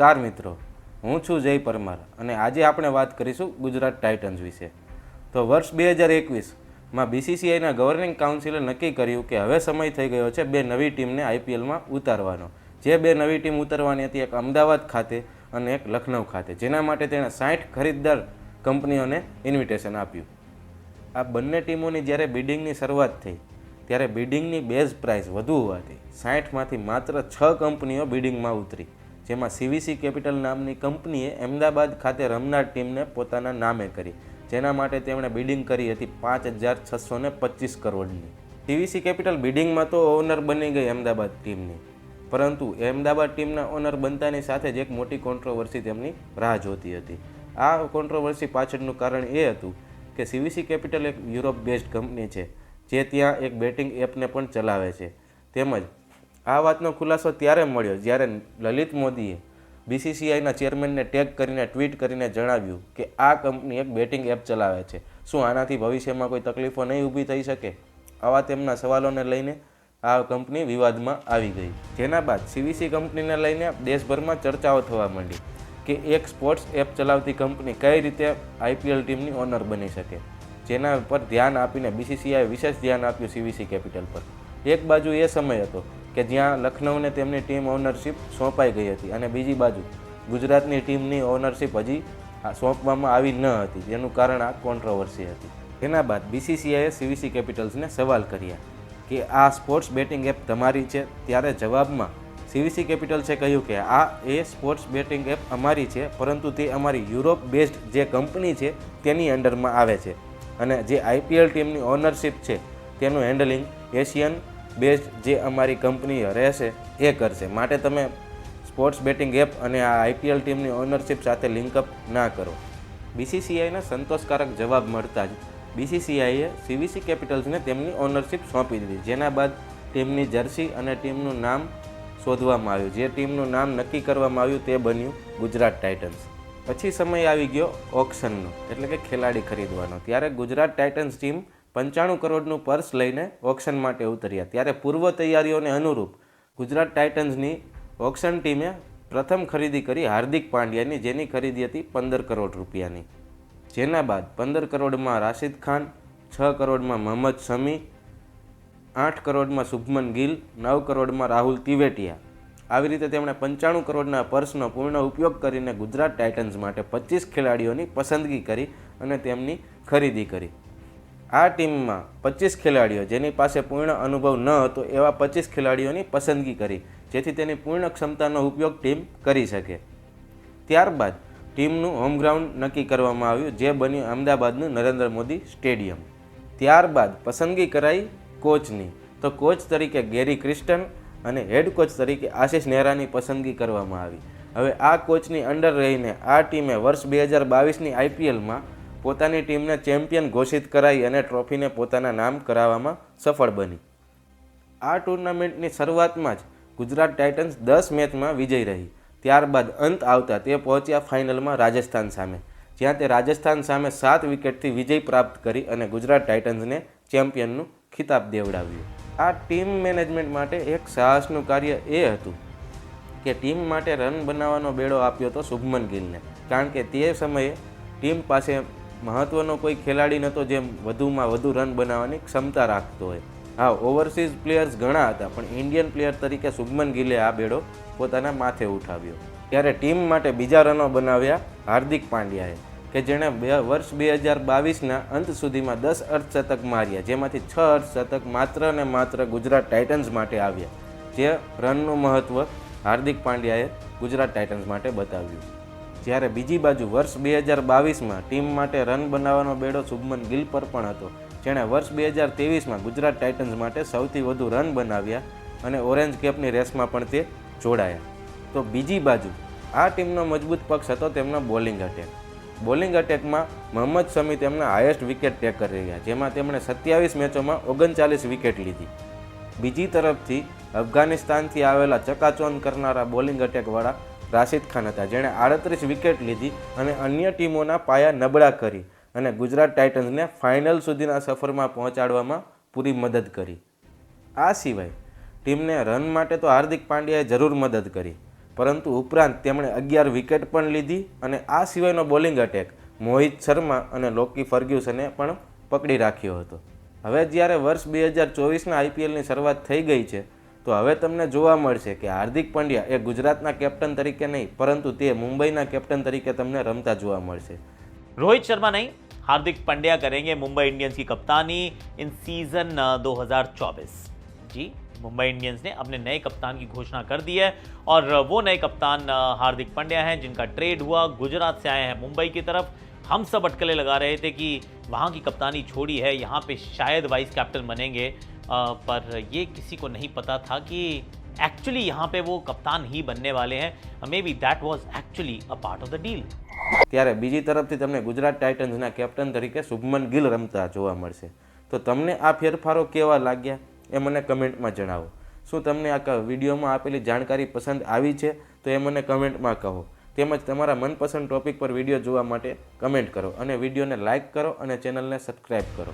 નમસ્કાર મિત્રો. હું છું જય પરમાર અને આજે આપણે વાત કરીશું ગુજરાત ટાઇટન્સ વિશે. તો વર્ષ બે હજાર એકવીસમાં બીસીસીઆઈના ગવર્નિંગ કાઉન્સિલે નક્કી કર્યું કે હવે સમય થઈ ગયો છે બે નવી ટીમને આઈપીએલમાં ઉતારવાનો. જે બે નવી ટીમ ઉતારવાની હતી એક અમદાવાદ ખાતે અને એક લખનઉ ખાતે. જેના માટે તેણે સાઠ ખરીદદાર કંપનીઓને ઇન્વિટેશન આપ્યું. આ બંને ટીમોની જ્યારે બિડિંગની શરૂઆત થઈ, ત્યારે બિડિંગની બેઝ પ્રાઇસ વધુ હોવાથી સાઠમાંથી માત્ર છ કંપનીઓ બિડિંગમાં ઉતરી. જેમાં સીવીસી કેપિટલ નામની કંપનીએ અમદાવાદ ખાતે રમનાર ટીમને પોતાના નામે કરી. જેના માટે તેમણે બિડિંગ કરી હતી પાંચ હજાર છસો ને પચીસ કરોડની. સીવીસી કેપિટલ બિડિંગમાં તો ઓનર બની ગઈ અમદાવાદ ટીમની. પરંતુ અમદાવાદ ટીમના ઓનર બનતાની સાથે જ એક મોટી કોન્ટ્રોવર્સી તેમની રાહ જોતી હતી. આ કોન્ટ્રોવર્સી પાછળનું કારણ એ હતું કે સીવીસી કેપિટલ એક યુરોપ બેઝડ કંપની છે, જે ત્યાં એક બેટિંગ એપને પણ ચલાવે છે. તેમજ આ વાતનો ખુલાસો ત્યારે મળ્યો જ્યારે લલિત મોદીએ બીસીસીઆઈના ચેરમેનને ટેગ કરીને ટ્વીટ કરીને જણાવ્યું કે આ કંપની એક બેટિંગ એપ ચલાવે છે. શું આનાથી ભવિષ્યમાં કોઈ તકલીફો નહીં ઊભી થઈ શકે? આવા તેમના સવાલોને લઈને આ કંપની વિવાદમાં આવી ગઈ. જેના બાદ સીવીસી કંપનીને લઈને દેશભરમાં ચર્ચાઓ થવા માંડી કે એક સ્પોર્ટ્સ એપ ચલાવતી કંપની કઈ રીતે આઈપીએલ ટીમની ઓનર બની શકે? જેના પર ધ્યાન આપીને બીસીસીઆઈ વિશેષ ધ્યાન આપ્યું સીવીસી કેપિટલ પર. એક બાજુ એ સમય હતો કે જ્યાં લખનઉને તેમની ટીમ ઓનરશિપ સોંપાઈ ગઈ હતી અને બીજી બાજુ ગુજરાતની ટીમની ઓનરશિપ હજી સોંપવામાં આવી ન હતી, જેનું કારણ આ કોન્ટ્રોવર્સી હતી. તેના બાદ બીસીસીઆઈએ સીવીસી કેપિટલ્સને સવાલ કર્યા કે આ સ્પોર્ટ્સ બેટિંગ એપ તમારી છે? ત્યારે જવાબમાં સીવીસી કેપિટલ્સે કહ્યું કે આ એ સ્પોર્ટ્સ બેટિંગ એપ અમારી છે, પરંતુ તે અમારી યુરોપ બેઝડ જે કંપની છે તેની અંડરમાં આવે છે. અને જે આઈપીએલ ટીમની ઓનરશીપ છે, તેનું હેન્ડલિંગ એશિયન બેઝડ જે અમારી કંપની રહેશે, એ કરશે. માટે તમે સ્પોર્ટ્સ બેટિંગ એપ અને આ આઈપીએલ ટીમની ઓનરશિપ સાથે લિંકઅપ ના કરો. બીસીસીઆઈને સંતોષકારક જવાબ મળતા જ બીસીસીઆઈએ સીવીસી કેપિટલ્સને તેમની ઓનરશિપ સોંપી દીધી. જેના બાદ ટીમની જર્સી અને ટીમનું નામ શોધવામાં આવ્યું. જે ટીમનું નામ નક્કી કરવામાં આવ્યું તે બન્યું ગુજરાત ટાઇટન્સ પછી સમય આવી ગયો ઓક્શનનો એટલે કે ખેલાડી ખરીદવાનો. ત્યારે ગુજરાત ટાઇટન્સ ટીમ પંચાણું કરોડનું પર્સ લઈને ઓક્શન માટે ઉતર્યા. ત્યારે પૂર્વ તૈયારીઓને અનુરૂપ ગુજરાત ટાઇટન્સની ઓક્શન ટીમે પ્રથમ ખરીદી કરી હાર્દિક પાંડ્યાની, જેની ખરીદી હતી પંદર કરોડ રૂપિયાની. જેના બાદ પંદર કરોડમાં રાશિદ ખાન, છ કરોડમાં મોહમ્મદ શમી, આઠ કરોડમાં શુભમન ગિલ, નવ કરોડમાં રાહુલ તિવેટિયા. આવી રીતે તેમણે પંચાણું કરોડના પર્સનો પૂર્ણ ઉપયોગ કરીને ગુજરાત ટાઇટન્સ માટે પચીસ ખેલાડીઓની પસંદગી કરી અને તેમની ખરીદી કરી. આ ટીમમાં પચીસ ખેલાડીઓ જેની પાસે પૂર્ણ અનુભવ ન હતો એવા પચીસ ખેલાડીઓની પસંદગી કરી, જેથી તેની પૂર્ણ ક્ષમતાનો ઉપયોગ ટીમ કરી શકે. ત્યારબાદ ટીમનું હોમ ગ્રાઉન્ડ નક્કી કરવામાં આવ્યું, જે બન્યું અમદાવાદનું નરેન્દ્ર મોદી સ્ટેડિયમ. ત્યારબાદ પસંદગી કરાઈ કોચની. તો કોચ તરીકે ગેરી ક્રિસ્ટન અને હેડ કોચ તરીકે આશિષ નેહરાની પસંદગી કરવામાં આવી. હવે આ કોચની અંડર રહીને આ ટીમે વર્ષ બે હજાર બાવીસની આઈપીએલમાં પોતાની ટીમને ચેમ્પિયન ઘોષિત કરાઈ અને ટ્રોફીને પોતાના નામ કરાવવામાં સફળ બની. આ ટુર્નામેન્ટની શરૂઆતમાં જ ગુજરાત ટાઇટન્સ દસ મેચમાં વિજય રહી. ત્યારબાદ અંત આવતા તે પહોંચ્યા ફાઇનલમાં રાજસ્થાન સામે, જ્યાં તે રાજસ્થાન સામે સાત વિકેટથી વિજય પ્રાપ્ત કરી અને ગુજરાત ટાઇટન્સને ચેમ્પિયનનું ખિતાબ દેવડાવ્યું. આ ટીમ મેનેજમેન્ટ માટે એક સાહસનું કાર્ય એ હતું કે ટીમ માટે રન બનાવવાનો બેડો આપ્યો હતો શુભમન ગિલને, કારણ કે તે સમયે ટીમ પાસે મહત્ત્વનો કોઈ ખેલાડી નહોતો જે વધુમાં વધુ રન બનાવવાની ક્ષમતા રાખતો હોય. હા, ઓવરસીઝ પ્લેયર્સ ઘણા હતા, પણ ઇન્ડિયન પ્લેયર તરીકે શુભમન ગિલે આ બેડો પોતાના માથે ઉઠાવ્યો. ત્યારે ટીમ માટે બીજા રનો બનાવ્યા હાર્દિક પાંડ્યાએ, કે જેણે બે વર્ષ બે હજાર બાવીસના અંત સુધીમાં દસ અર્ધશતક માર્યા, જેમાંથી છ અર્ધશતક માત્ર ને માત્ર ગુજરાત ટાઇટન્સ માટે આવ્યા, જે રનનું મહત્ત્વ હાર્દિક પાંડ્યાએ ગુજરાત ટાઇટન્સ માટે બતાવ્યું. જ્યારે બીજી બાજુ વર્ષ બે હજાર બાવીસમાં ટીમ માટે રન બનાવવાનો બેડો શુભમન ગિલ પર પણ હતો. જેણે વર્ષ બે હજાર ત્રેવીસમાં ગુજરાત ટાઇટન્સ માટે સૌથી વધુ રન બનાવ્યા અને ઓરેન્જ કેપની રેસમાં પણ તે જોડાયા. તો બીજી બાજુ, આ ટીમનો મજબૂત પક્ષ હતો તેમનો બોલિંગ અટેક બોલિંગ અટેકમાં મોહમ્મદ શમી તેમના હાયેસ્ટ વિકેટ ટેકર રહ્યા જેમાં તેમણે સત્યાવીસ મેચોમાં ઓગણચાલીસ વિકેટ લીધી. બીજી તરફથી અફઘાનિસ્તાનથી આવેલા ચકાચોંદ કરનારા બોલિંગ અટેકવાળા રાશિદ ખાન હતા. જેણે આડત્રીસ વિકેટ લીધી અને અન્ય ટીમોના પાયા નબળા કરી અને ગુજરાત ટાઇટન્સને ફાઇનલ સુધીના સફરમાં પહોંચાડવામાં પૂરી મદદ કરી. આ સિવાય ટીમને રન માટે તો હાર્દિક પાંડ્યાએ જરૂર મદદ કરી, પરંતુ ઉપરાંત તેમણે અગિયાર વિકેટ પણ લીધી અને આ સિવાયનો બોલિંગ અટેક મોહિત શર્મા અને લોકી ફર્ગ્યુસને પણ પકડી રાખ્યો હતો. હવે જ્યારે વર્ષ બે હજાર ચોવીસના આઈપીએલની શરૂઆત થઈ ગઈ છે તો હવે તમને જોવા મળશે કે હાર્દિક પંડ્યા એ ગુજરાતના કેપ્ટન તરીકે નહીં પરંતુ તે મુંબઈના કેપ્ટન તરીકે તમને રમતા જોવા મળશે रोहित शर्मा नहीं हार्दिक पांड्या करेंगे मुंबई इंडियंस की कप्तानी इन सीजन अ, 2024 जी मुंबई इंडियंस ने अपने नए कप्तान की घोषणा कर दी है और अ, वो नए कप्तान अ, हार्दिक पांड्या हैं जिनका ट्रेड हुआ गुजरात से आए हैं मुंबई की तरफ हम सब अटकलें लगा रहे थे कि वहाँ की कप्तानी छोड़ी है यहाँ पे शायद वाइस कैप्टन बनेंगे अ, पर ये किसी को नहीं पता था कि एक्चुअली यहाँ पे वो कप्तान ही बनने वाले हैं maybe that was actually a part of the deal ત્યારે બીજી તરફથી તમને ગુજરાત ટાઇટન્સના કેપ્ટન તરીકે શુભમન ગિલ રમતા જોવા મળશે તો તમને આ ફેરફારો કેવા લાગ્યા એ મને કમેન્ટમાં જણાવો શું તમને આ ક- વિડીયોમાં આપેલી જાણકારી પસંદ આવી છે તો એ મને કમેન્ટમાં કહો તેમજ તમારા મનપસંદ ટોપિક પર વિડીયો જોવા માટે કમેન્ટ કરો અને વિડીયોને લાઇક કરો અને ચેનલને સબસ્ક્રાઈબ કરો